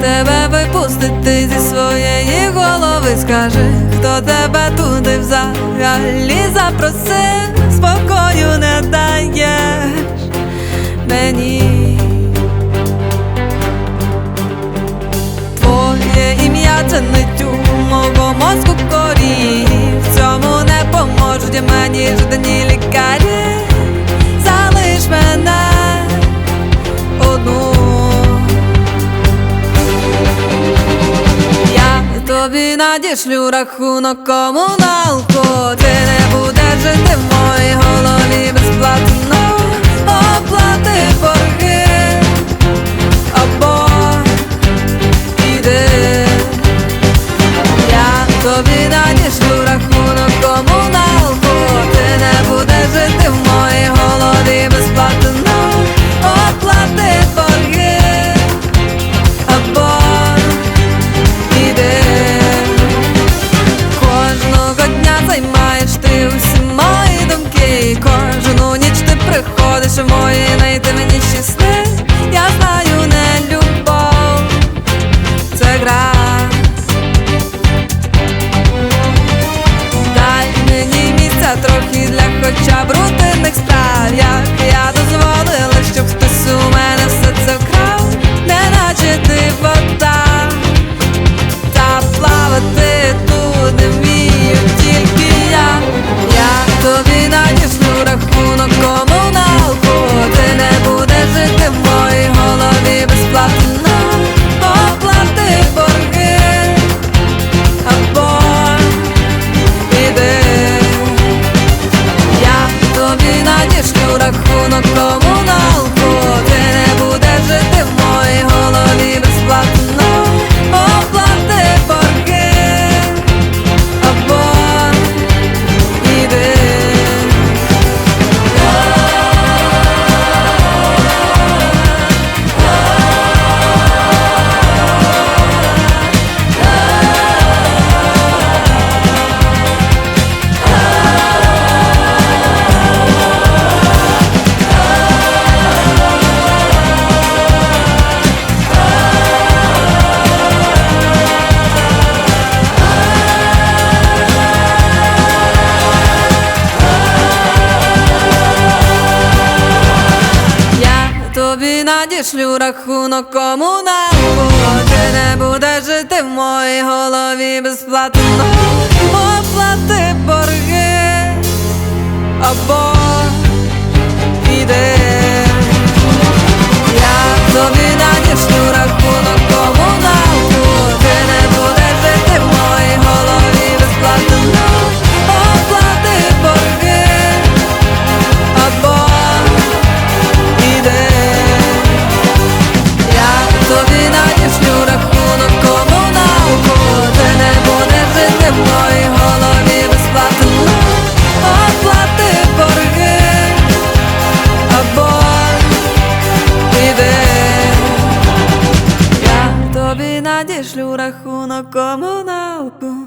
тебе випустити зі своєї голови, скажи, хто тебе туди взагалі запросив, спокою не даєш мені. Твоє ім'я це нитю мого мозку корі, в цьому не поможуть мені жодні ліки тобі надішлю рахунок комуналку, ти не будеш жити в моїй голові. тобі надішлю рахунок комуналку Ти не буде жити в моїй голові безплатно. Оплати борги або надішлю рахунок комуналку.